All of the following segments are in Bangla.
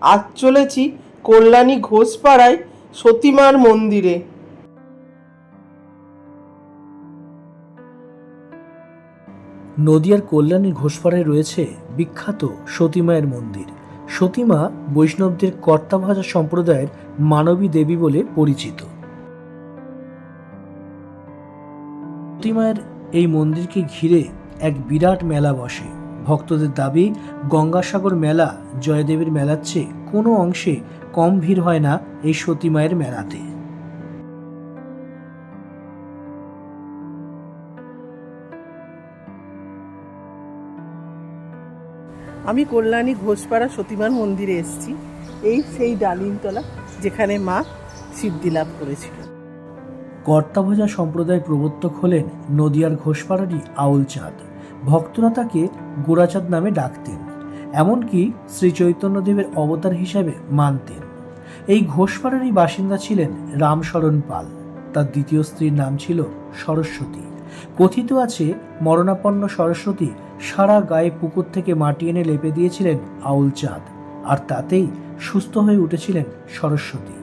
আজ চলেছি কল্যাণী ঘোষপাড়ায় সতীমার মন্দিরে। নদিয়ার কল্যাণী ঘোষপাড়ায় রয়েছে বিখ্যাত সতীমায়ের মন্দির। সতীমা বৈষ্ণবদের কর্তাভাজা সম্প্রদায়ের মানবী দেবী বলে পরিচিত। সতীমায়ের এই মন্দিরকে ঘিরে এক বিরাট মেলা বসে। ভক্তদের দাবি, গঙ্গাসাগর মেলা জয়দেবীর মেলার চেয়ে কোনো অংশে কম ভিড় হয় না এই সতীমায়ের মেলাতে। আমি কল্যাণী ঘোষপাড়া সতীমার মন্দিরে এসেছি। এই সেই ডালিমতলা যেখানে মা সিদ্ধি লাভ করেছিল। কর্তাভোজা সম্প্রদায় প্রবর্তক হলেন নদিয়ার ঘোষপাড়ারই আউল চাঁদ। ভক্তরা তাকে গোরাচাঁদ নামে ডাকতেন, এমনকি শ্রী চৈতন্যদেবের অবতার হিসাবে মানতেন। এই ঘোষপাড়ারই বাসিন্দা ছিলেন রামশরণ পাল। তার দ্বিতীয় স্ত্রীর নাম ছিল সরস্বতী। কথিত আছে, মরণাপন্ন সরস্বতী সারা গায়ে পুকুর থেকে মাটি এনে লেপে দিয়েছিলেন আউল চাঁদ, আর তাতেই সুস্থ হয়ে উঠেছিলেন সরস্বতী।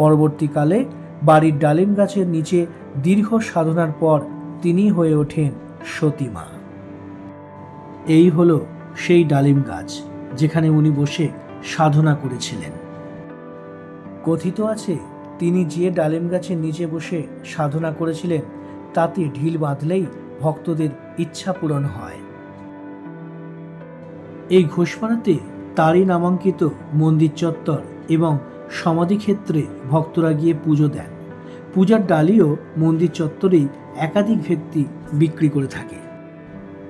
পরবর্তীকালে বাড়ির ডালিম গাছের নিচে দীর্ঘ সাধনার পর তিনি হয়ে ওঠেন সতীমা। এই হলো সেই ডালিম গাছ যেখানে উনি বসে সাধনা করেছিলেন। কথিত আছে, তিনি যে ডালিম গাছের নিচে বসে সাধনা করেছিলেন, তাতে ঢিল বাঁধলেই ভক্তদের ইচ্ছা পূরণ হয়। এই ঘোষপাড়াতে তারই নামাঙ্কিত মন্দির চত্বর এবং সমাধিক্ষেত্রে ভক্তরা গিয়ে পুজো দেন। পূজার ডালিও, মন্দির চত্বরেই একাধিক ব্যক্তি বিক্রি করে থাকে।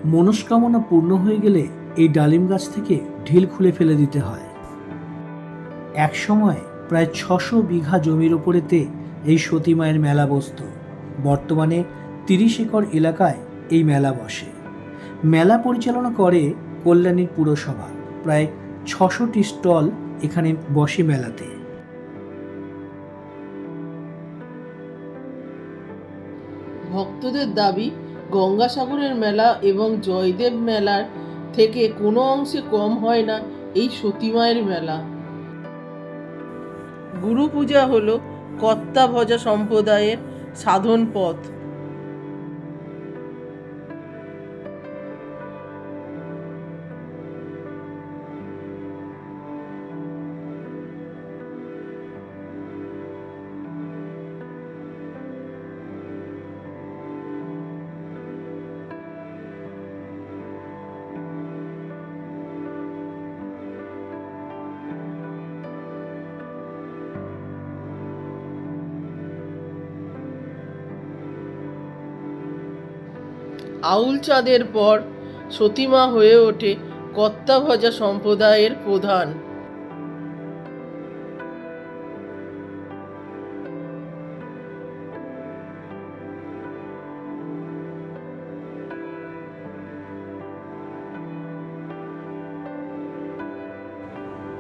মনস্কামনা পূর্ণ হয়ে গেলে এই ডালিম গাছ থেকে ঢিল খুলে ফেলে দিতে হয়। একসময় প্রায় ছশো বিঘা জমির ওপরেতে এই সতী মায়ের মেলা বসত। বর্তমানে তিরিশ একর এলাকায় এই মেলা বসে। মেলা পরিচালনা করে কল্যাণীর পুরসভা। প্রায় ছশোটি স্টল এখানে বসে মেলাতে। ভক্তদের দাবি, গঙ্গাসাগরের মেলা এবং জয়দেব মেলার থেকে কোনো অংশে কম হয় না এই সতীমায়ের মেলা। গুরু পূজা হলো কর্তা ভজা সম্প্রদায়ের সাধন পথ। আউল চাঁদের পর সতীমা হয়ে ওঠে কর্তা ভজা সম্প্রদায়ের প্রধান।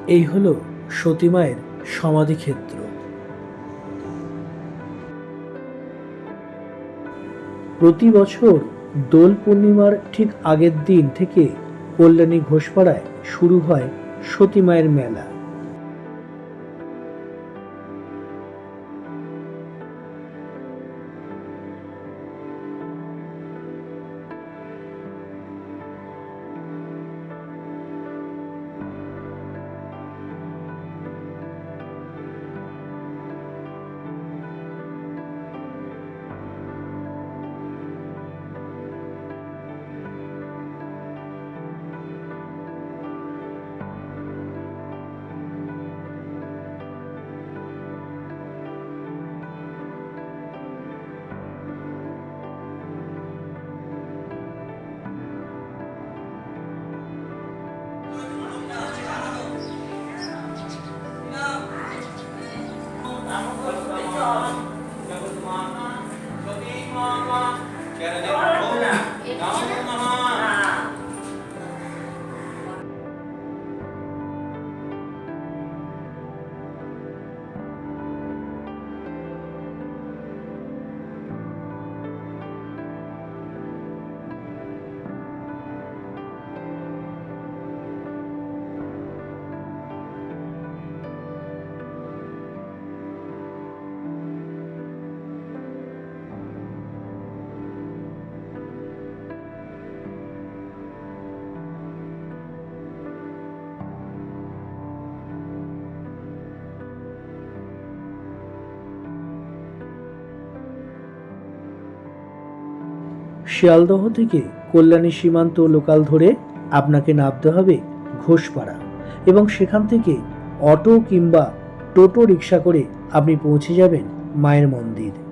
এই হলো সতীমায়ের সমাধিক্ষেত্র। প্রতি বছর দোল পূর্ণিমার ঠিক আগের দিন থেকে কল্যাণী ঘোষপাড়ায় শুরু হয় সতী মায়ের মেলা। 好了，好了。শিয়ালদহ থেকে কল্যাণী সীমান্ত লোকাল ধরে আপনাকে নামতে হবে ঘোষপাড়া এবং সেখান থেকে অটো কিংবা টোটো রিক্সা করে আপনি পৌঁছে যাবেন মায়ের মন্দির।